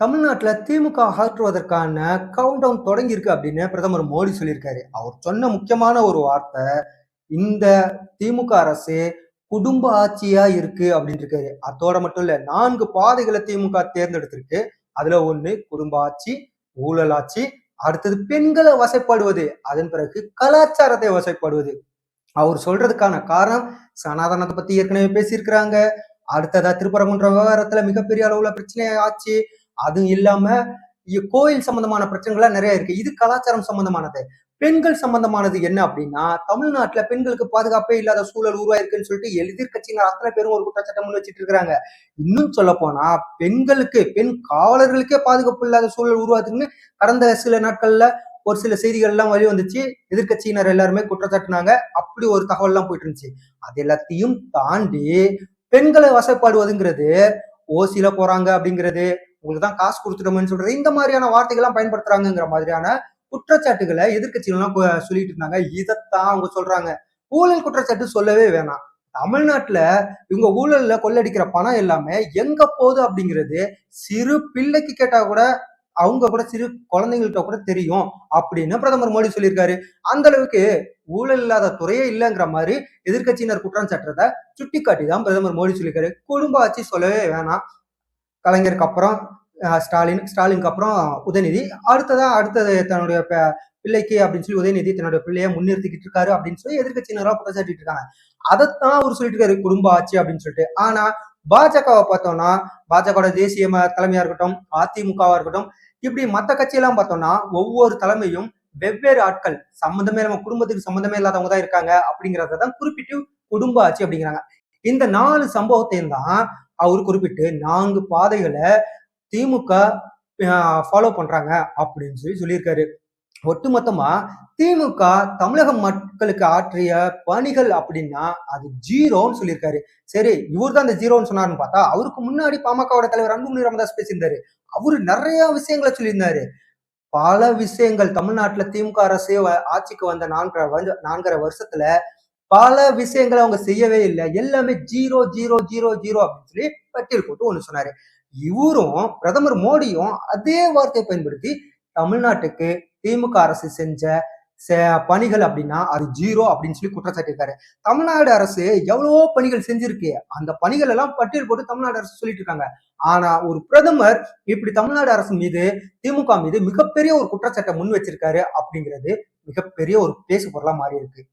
தமிழ்நாட்டில் திமுக அகற்றுவதற்கான count down தொடங்கியிருக்கு அப்படின்னு பிரதமர் மோடி சொல்லியிருக்காரு. அவர் சொன்ன முக்கியமான ஒரு வார்த்தை இந்த திமுக அரசு குடும்ப ஆட்சியா இருக்கு அப்படின்னு இருக்காரு. அதோட மட்டும் இல்ல நான்கு பாதைகளை திமுக தேர்ந்தெடுத்திருக்கு. அதுல ஒண்ணு குடும்ப ஆட்சி ஊழல் ஆட்சி அடுத்தது பெண்களை வசைப்படுவது அதன் பிறகு கலாச்சாரத்தை வசைப்படுவது. அவர் சொல்றதுக்கான காரணம் சனாதனத்தை பத்தி ஏற்கனவே பேசியிருக்கிறாங்க. அடுத்ததா திருப்பரங்குன்ற விவகாரத்துல மிகப்பெரிய அளவுல பிரச்சனை ஆச்சு. அதுவும் இல்லாம இ- கோயில் சம்பந்தமான பிரச்சனைகள்லாம் நிறைய இருக்கு. இது கலாச்சாரம் சம்பந்தமானது. பெண்கள் சம்பந்தமானது என்ன அப்படின்னா தமிழ்நாட்டுல பெண்களுக்கு பாதுகாப்பே இல்லாத சூழல் உருவாயிருக்குன்னு சொல்லிட்டு எதிர்கட்சியினர் அத்தனை பேரும் ஒரு குற்றச்சாட்டம் முன் வச்சிட்டு இருக்கிறாங்க. இன்னும் சொல்ல போனா பெண்களுக்கு பெண் காவலர்களுக்கே பாதுகாப்பு இல்லாத சூழல் உருவாக்குன்னு கடந்த சில நாட்கள்ல ஒரு சில செய்திகள் எல்லாம் வழி வந்துச்சு எதிர்க்கட்சியினர் எல்லாருமே குற்றச்சாட்டுனாங்க. அப்படி ஒரு தகவல் எல்லாம் போயிட்டு இருந்துச்சு அது எல்லாத்தையும் தாண்டி பெண்களை வசப்பாடுவதுங்கிறது ஓசியில போறாங்க அப்படிங்கிறது உங்களுக்கு தான் காசு கொடுத்துட்டோம்னு சொல்றது இந்த மாதிரியான வார்த்தைகள்லாம் பயன்படுத்துறாங்கங்கிற மாதிரியான குற்றச்சாட்டுகளை எதிர்கட்சிகள்லாம் சொல்லிட்டு இருந்தாங்க. இதைத்தான் அவங்க சொல்றாங்க. ஊழல் குற்றச்சாட்டு சொல்லவே வேணாம். தமிழ்நாட்டுல இவங்க ஊழல்ல கொள்ளடிக்கிற பணம் எல்லாமே எங்க போகுது அப்படிங்கிறது சிறு பிள்ளைக்கு கேட்டா கூட அவங்க கூட சிறு குழந்தைங்கள்ட்ட கூட தெரியும் அப்படின்னு பிரதமர் மோடி சொல்லியிருக்காரு. அந்த அளவுக்கு ஊழல் இல்லாத துறையே இல்லைங்கிற மாதிரி எதிர்க்கட்சியினர் குற்றம் சாட்டுறத சுட்டிக்காட்டி தான் பிரதமர் மோடி சொல்லியிருக்காரு. குடும்ப ஆட்சி சொல்லவே வேணாம். கலைஞருக்கு அப்புறம் ஸ்டாலின் ஸ்டாலினுக்கு அப்புறம் உதயநிதி. அடுத்ததான் அடுத்தது தன்னுடைய ப- பிள்ளைக்கு அப்படின்னு சொல்லி உதயநிதி தன்னுடைய பிள்ளைய முன்னிறுத்திக்கிட்டு இருக்காரு அப்படின்னு சொல்லி எதிர்க்கட்சியினரா குற்றச்சாட்டிட்டு இருக்காங்க. அதைத்தான் அவர் சொல்லிட்டு இருக்காரு குடும்ப ஆட்சி அப்படின்னு சொல்லிட்டு. ஆனா பாஜகவை பார்த்தோம்னா பாஜகவோட தேசிய ம- தலைமையா இருக்கட்டும் அதிமுகவா இருக்கட்டும் இப்படி மத்த கட்சியெல்லாம் பார்த்தோம்னா ஒவ்வொரு தலைமையும் வெவ்வேறு ஆட்கள் சம்பந்தமே நம்ம குடும்பத்துக்கு சம்பந்தமே இல்லாதவங்க தான் இருக்காங்க அப்படிங்கறத தான் குறிப்பிட்டு குடும்ப ஆட்சி அப்படிங்கிறாங்க. இந்த நாலு சம்பவத்தையும் தான் அவர் குறிப்பிட்டு நான்கு பாதைகளை திமுக ஃபாலோ பண்றாங்க அப்படின்னு சொல்லி சொல்லியிருக்காரு. ஒட்டுமொத்தமா திமுக தமிழக மக்களுக்கு ஆற்றிய பணிகள் அப்படின்னா அது ஜீரோன்னு சொல்லியிருக்காரு. சரி இவர் தான் அந்த ஜீரோன்னு சொன்னாருன்னு பார்த்தா அவருக்கு முன்னாடி பாமகவோட தலைவர் அன்புமணி ராமதாஸ் பேசியிருந்தாரு. அவரு நிறைய விஷயங்களை சொல்லியிருந்தாரு. பல விஷயங்கள் தமிழ்நாட்டுல திமுக அரசு ஆட்சிக்கு வந்த நான்கரை வந்து நான்கரை வருஷத்துல பல விஷயங்களை அவங்க செய்யவே இல்லை. எல்லாமே ஜீரோ ஜீரோ ஜீரோ ஜீரோ அப்படின்னு சொல்லி பட்டியல் போட்டு ஒன்று சொன்னாரு. இவரும் பிரதமர் மோடியும் அதே வார்த்தையை பயன்படுத்தி தமிழ்நாட்டுக்கு திமுக அரசு செஞ்ச பணிகள் அப்படின்னா அது ஜீரோ அப்படின்னு சொல்லி குற்றச்சாட்டிருக்காரு தமிழ்நாடு அரசு எவ்வளவோ பணிகள் செஞ்சிருக்கு? அந்த பணிகள் எல்லாம் பட்டியல் போட்டு தமிழ்நாடு அரசு சொல்லிட்டு இருக்காங்க. ஆனா ஒரு பிரதமர் இப்படி தமிழ்நாடு அரசு மீது திமுக மீது மிகப்பெரிய ஒரு குற்றச்சாட்டை முன் வச்சிருக்காரு அப்படிங்கிறது மிகப்பெரிய ஒரு பேசு பொருளா மாறி இருக்கு